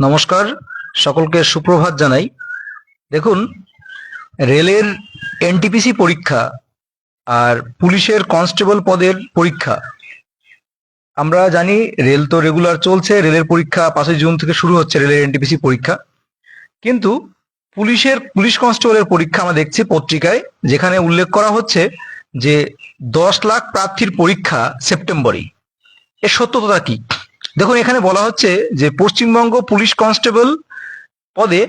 নমস্কার, সকলকে সুপ্রভাত জানাই। দেখুন, রেলের এনটিপিসি পরীক্ষা আর পুলিশের কনস্টেবল পদের পরীক্ষা। আমরা জানি রেল তো রেগুলার চলছে, রেলের পরীক্ষা পাঁচই জুন থেকে শুরু হচ্ছে রেলের এনটিপিসি পরীক্ষা। কিন্তু পুলিশের, পুলিশ কনস্টেবলের পরীক্ষা আমরা দেখছি পত্রিকায়, যেখানে উল্লেখ করা হচ্ছে যে দশ লাখ প্রার্থীর পরীক্ষা সেপ্টেম্বরেই। এর সত্যতা কি? দেখুন, এখানে বলা হচ্ছে যে পশ্চিমবঙ্গ পুলিশ কনস্টেবল পদে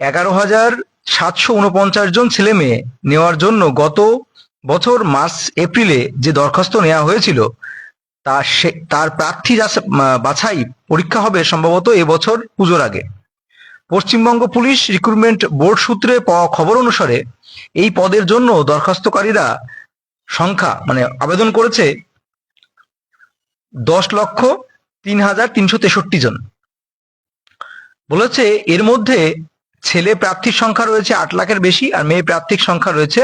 এগারো হাজার সাতশো উনপঞ্চাশ জন ছেলে মেয়ে নেওয়ার জন্য গত বছর মার্চ, এপ্রিলে যে দরখাস্ত নেওয়া হয়েছিল, তা সে, তার প্রার্থী বাছাই পরীক্ষা হবে সম্ভবত এবছর পুজোর আগে। পশ্চিমবঙ্গ পুলিশ রিক্রুটমেন্ট বোর্ড সূত্রে পাওয়া খবর অনুসারে এই পদের জন্য দরখাস্তকারীরা সংখ্যা মানে আবেদন করেছে দশ লক্ষ তিন হাজার তিনশো তেষট্টি জন। বলেছে এর মধ্যে ছেলে প্রার্থীর সংখ্যা রয়েছে আট লাখের বেশি আর মেয়ে প্রার্থীর সংখ্যা রয়েছে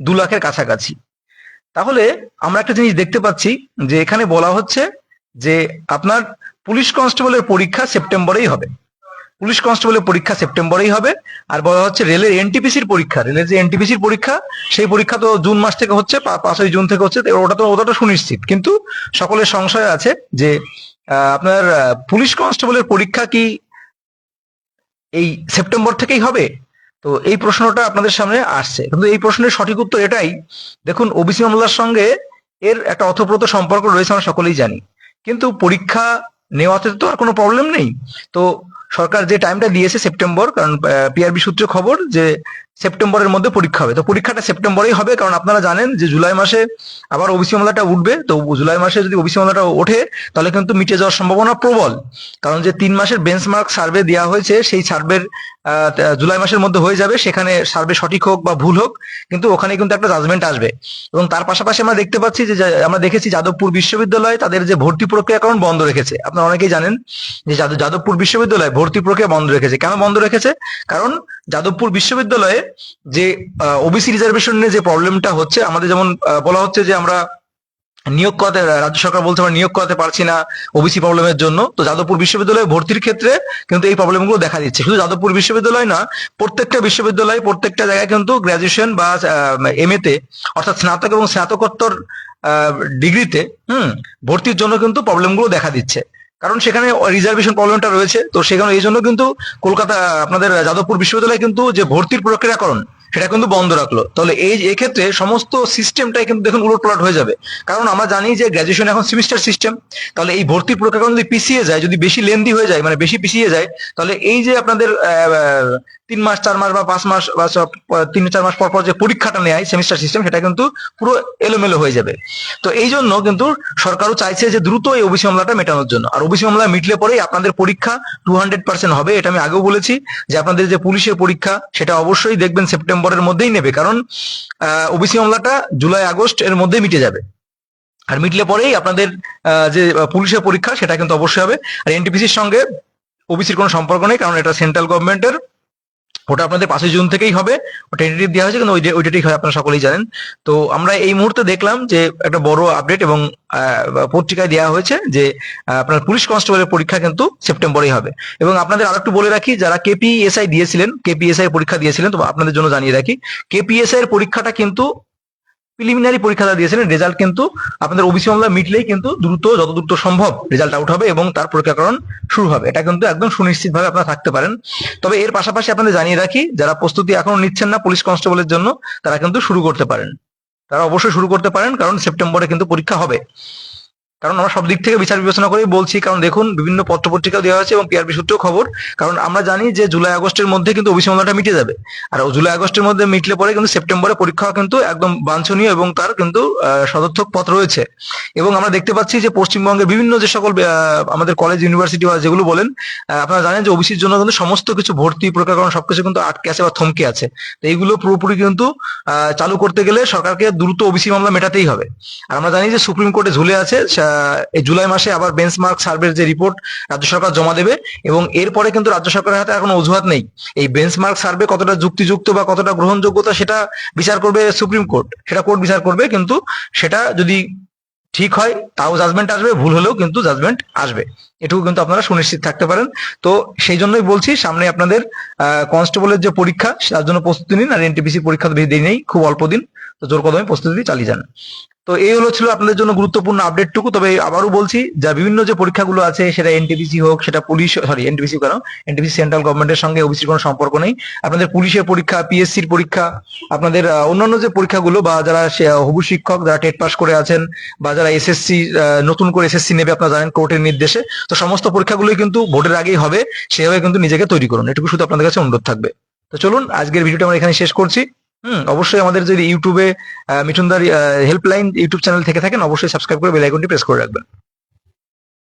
দু লাখের কাছাকাছি। তাহলে আমরা একটা জিনিস দেখতে পাচ্ছি যে এখানে বলা হচ্ছে যে আপনার পুলিশ কনস্টেবলের পরীক্ষা সেপ্টেম্বরেই হবে। পুলিশ কনস্টেবলের পরীক্ষা সেপ্টেম্বরেই হবে আর বলা হচ্ছে রেলের এনটিপিসির পরীক্ষা। রেলের যে এনটিপিসির পরীক্ষা, সেই পরীক্ষা তো জুন মাস থেকে হচ্ছে পাঁচই জুন থেকে হচ্ছে, ওটা তো ওটা তো সুনিশ্চিত। কিন্তু সকলের সংশয় আছে যে আপনার পুলিশ কনস্টেবলের পরীক্ষা কি এই সেপ্টেম্বর থেকেই হবে? তো এই প্রশ্নটা আপনাদের সামনে আসছে। কিন্তু এই প্রশ্নের সঠিক উত্তর এটাই, দেখুন ওবিসি মামলার সঙ্গে এর একটা অথপ্রত সম্পর্ক রয়েছে, আমরা সকলেই জানি। কিন্তু পরীক্ষা নেওয়াতে তো আর কোনো প্রবলেম নেই। তো সরকার যে টাইমটা দিয়েছে সেপ্টেম্বর, কারণ পিআরবি সূত্রে খবর যে সেপ্টেম্বরের মধ্যে পরীক্ষা হবে। তো পরীক্ষাটা সেপ্টেম্বরেই হবে, কারণ আপনারা জানেন যে জুলাই মাসে আবার ওবিসি মামলাটা উঠবে। তো জুলাই মাসে যদি ওবিসি মামলাটা ওঠে, তাহলে কিন্তু মিটে যাওয়ার সম্ভাবনা প্রবল। কারণ যে তিন মাসের বেঞ্চমার্ক সার্ভে দেওয়া হয়েছে, সেই সার্ভের জুলাই মাসের মধ্যে হয়ে যাবে। সেখানে সার্ভে সঠিক হোক বা ভুল হোক, কিন্তু ওখানে কিন্তু একটা জাজমেন্ট আসবে। এবং তার পাশাপাশি আমরা দেখতে পাচ্ছি যে আমরা দেখেছি যাদবপুর বিশ্ববিদ্যালয় তাদের যে ভর্তি প্রক্রিয়া প্রক্রিয়াকরণ বন্ধ রেখেছে। আপনারা অনেকেই জানেন যে যাদব- যাদবপুর বিশ্ববিদ্যালয় ভর্তি প্রক্রিয়া বন্ধ রেখেছে। কেন বন্ধ রেখেছে? কারণ যাদবপুর বিশ্ববিদ্যালয়ে যে ওবিসি রিজার্ভেশনের যে প্রবলেমটা হচ্ছে, আমাদের যেমন বলা হচ্ছে যে আমরা নিয়োগ করাতে, রাজ্য সরকার বলছে আমরা নিয়োগ করাতে পারছি না ওবিসি প্রবলেমের জন্য। তো যাদবপুর বিশ্ববিদ্যালয়ে ভর্তির ক্ষেত্রে কিন্তু এই প্রবলেমগুলো দেখা দিচ্ছে। শুধু যাদবপুর বিশ্ববিদ্যালয় না, প্রত্যেকটা বিশ্ববিদ্যালয়, প্রত্যেকটা জায়গায় কিন্তু গ্রাজুয়েশন বা এম তে, অর্থাৎ স্নাতক এবং স্নাতকোত্তর ডিগ্রিতে হুম, ভর্তির জন্য কিন্তু প্রবলেমগুলো দেখা দিচ্ছে। কারণ সেখানে রিজার্ভেশন প্রবলেমটা রয়েছে। তো সেখানে এই জন্য কিন্তু কলকাতা, আপনাদের যাদবপুর বিশ্ববিদ্যালয়ে কিন্তু যে ভর্তির প্রক্রিয়াকরণ সেটা কিন্তু বন্ধ রাখল। তাহলে এই এক্ষেত্রে সমস্ত সিস্টেমটাই কিন্তু দেখুন উলটপালট হয়ে যাবে। কারণ আমরা জানি যে গ্র্যাজুয়েশন এখন সেমিস্টার সিস্টেম তাহলে এই ভর্তির প্রক্রিয়া যদি পিছিয়ে যায়, যদি বেশি লেন্দি হয়ে যায় মানে বেশি পিছিয়ে যায়, তাহলে এই যে আপনাদের তিন মাস, চার মাস বা পাঁচ মাস বা তিন, চার মাস পর পর যে পরীক্ষাটা নেয় সেমিস্টার সিস্টেম সেটা কিন্তু পুরো এলোমেলো হয়ে যাবে। তো এই জন্য কিন্তু সরকারও চাইছে যে দ্রুত এই ওবিসি মামলাটা মেটানোর জন্য। আর ওবিসি মামলা মিটলে পরেই আপনাদের পরীক্ষা টু হান্ড্রেড পার্সেন্ট হবে, এটা আমি আগেও বলেছি, যে আপনাদের যে পুলিশের পরীক্ষা, সেটা অবশ্যই দেখবেন সেপ্টেম্বরের মধ্যেই নেবে, কারণ ওবিসি মামলাটা জুলাই, আগস্ট এর মধ্যেই মিটে যাবে। আর মিটলে পরেই আপনাদের যে পুলিশের পরীক্ষা সেটা কিন্তু অবশ্যই হবে। আর এনটিপিসির সঙ্গে ওবিসির কোনো সম্পর্ক নেই, কারণ এটা সেন্ট্রাল গভর্নমেন্টের ওটা আপনাদের পাঁচই জুন থেকেই হবে টেন্টেটিভ দেওয়া হয়েছে, কিন্তু ওই ডেটেই হয়, আপনারা সকলেই জানেন। তো আমরা এই মুহূর্তে দেখলাম যে একটা বড় আপডেট এবং পত্রিকায় দেওয়া হয়েছে যে আপনার পুলিশ কনস্টেবলের পরীক্ষা কিন্তু সেপ্টেম্বরেই হবে। এবং আপনাদের আরেকটু বলে রাখি, যারা কেপিএসআই দিয়েছিলেন কেপিএসআই পরীক্ষা দিয়েছিলেন, তো আপনাদের জন্য জানিয়ে রাখি কেপিএসআই এর পরীক্ষাটা কিন্তু প্রিলিমিনারি পরীক্ষাটা দিয়েছিলেন। রেজাল্ট কিন্তু আপনাদের ওবিসি মামলা মিটলেই কিন্তু দ্রুত যত দ্রুত সম্ভব রেজাল্ট আউট হবে এবং তার প্রক্রিয়াকরণ শুরু হবে। এটা কিন্তু একদম সুনিশ্চিত ভাবে আপনারা থাকতে পারেন। তবে এর পাশাপাশি আপনাদের জানিয়ে রাখি, যারা প্রস্তুতি এখনও নিচ্ছেন না পুলিশ কনস্টেবলের জন্য, তারা কিন্তু শুরু করতে পারেন। তারা অবশ্যই শুরু করতে পারেন, কারণ সেপ্টেম্বরে কিন্তু পরীক্ষা হবে। কারণ আমরা সব দিক থেকে বিচার বিবেচনা করেই বলছি, কারণ দেখুন, বিভিন্ন পত্র পত্রিকা দেওয়া হয়েছে এবং পিআরবি সূত্রেও খবর। কারণ আমরা জানি যে জুলাই আগস্টের মধ্যে কিন্তু ওবিসি মামলাটা মিটে যাবে। আর জুলাই আগস্টের মধ্যে মিটলে পরে কিন্তু সেপ্টেম্বরে পরীক্ষা কিন্তু একদম বাঞ্ছনীয় এবং তার কিন্তু সদর্থক পথ রয়েছে। এবং আমরা দেখতে পাচ্ছি যে পশ্চিমবঙ্গের বিভিন্ন যে সকল আমাদের কলেজ ইউনিভার্সিটি বা যেগুলো বলেন আপনারা জানেন যে ওবিসির জন্য কিন্তু সমস্ত কিছু ভর্তি প্রক্রিয়াকরণ সবকিছু কিন্তু আটকে আছে বা থমকে আছে। তো এইগুলো পুরোপুরি কিন্তু চালু করতে গেলে সরকারকে দ্রুত ওবিসি মামলা মেটাতেই হবে। আর আমরা জানি যে সুপ্রিম কোর্টে ঝুলে আছে এই জুলাই মাসে আবার বেঞ্চমার্ক সার্ভের যে রিপোর্ট রাজ্য সরকার জমা দেবে এবং এরপরে কিন্তু রাজ্য সরকারের হাতে কোনো অজুহাত নেই। এই বেঞ্চমার্ক সার্ভে কতটা যুক্তিযুক্ত বা কতটা গ্রহণযোগ্যতা সেটা বিচার করবে সুপ্রিম কোর্ট। সেটা কোর্ট বিচার করবে কিন্তু সেটা যদি ঠিক হয়, তাও জাজমেন্ট আসবে, ভুল হলেও কিন্তু জাজমেন্ট আসবে। এটুকু কিন্তু আপনারা সুনিশ্চিত থাকতে পারেন। তো সেই জন্যই বলছি, সামনে আপনাদের কনস্টেবলের যে পরীক্ষা, তার জন্য প্রস্তুতি নিন। আর এনটিপিসি পরীক্ষা বেশি দেরি নেই, খুব অল্প দিন। তো জোর কদমে প্রস্তুতি চালিয়ে যান। তো এই হলো ছিল আপনাদের জন্য গুরুত্বপূর্ণ আপডেটটুকু তবে আবারও বলছি, যা বিভিন্ন যে পরীক্ষাগুলো আছে, সেটা এনটিপিসি হোক, সেটা পুলিশ সরি এনটিপিসি কেন এনটিপিসি সেন্ট্রাল গভর্নমেন্টের সঙ্গে ওবিসির কোনো সম্পর্ক নেই। আপনাদের পুলিশের পরীক্ষা পিএসসির পরীক্ষা, আপনাদের অন্যান্য যে পরীক্ষাগুলো বা যারা হবু শিক্ষক, যারা টেট পাস করে আছেন বা যারা এসএসসি নতুন করে এসএসসি নেবে আপনারা জানেন কোর্টের নির্দেশে। তো সমস্ত পরীক্ষাগুলোই কিন্তু ভোটের আগেই হবে, সেভাবে কিন্তু নিজেকে তৈরি করুন। এটুকু শুধু আপনাদের কাছে অনুরোধ থাকবে। তো চলুন, আজকের ভিডিওটা আমরা এখানে শেষ করছি। হুম, অবশ্যই আমাদের যদি ইউটিউবে মিঠুনদার হেল্পলাইন ইউটিউব চ্যানেল থেকে থাকেন, অবশ্যই সাবস্ক্রাইব করে বেল আইকনটি প্রেস করে রাখবেন।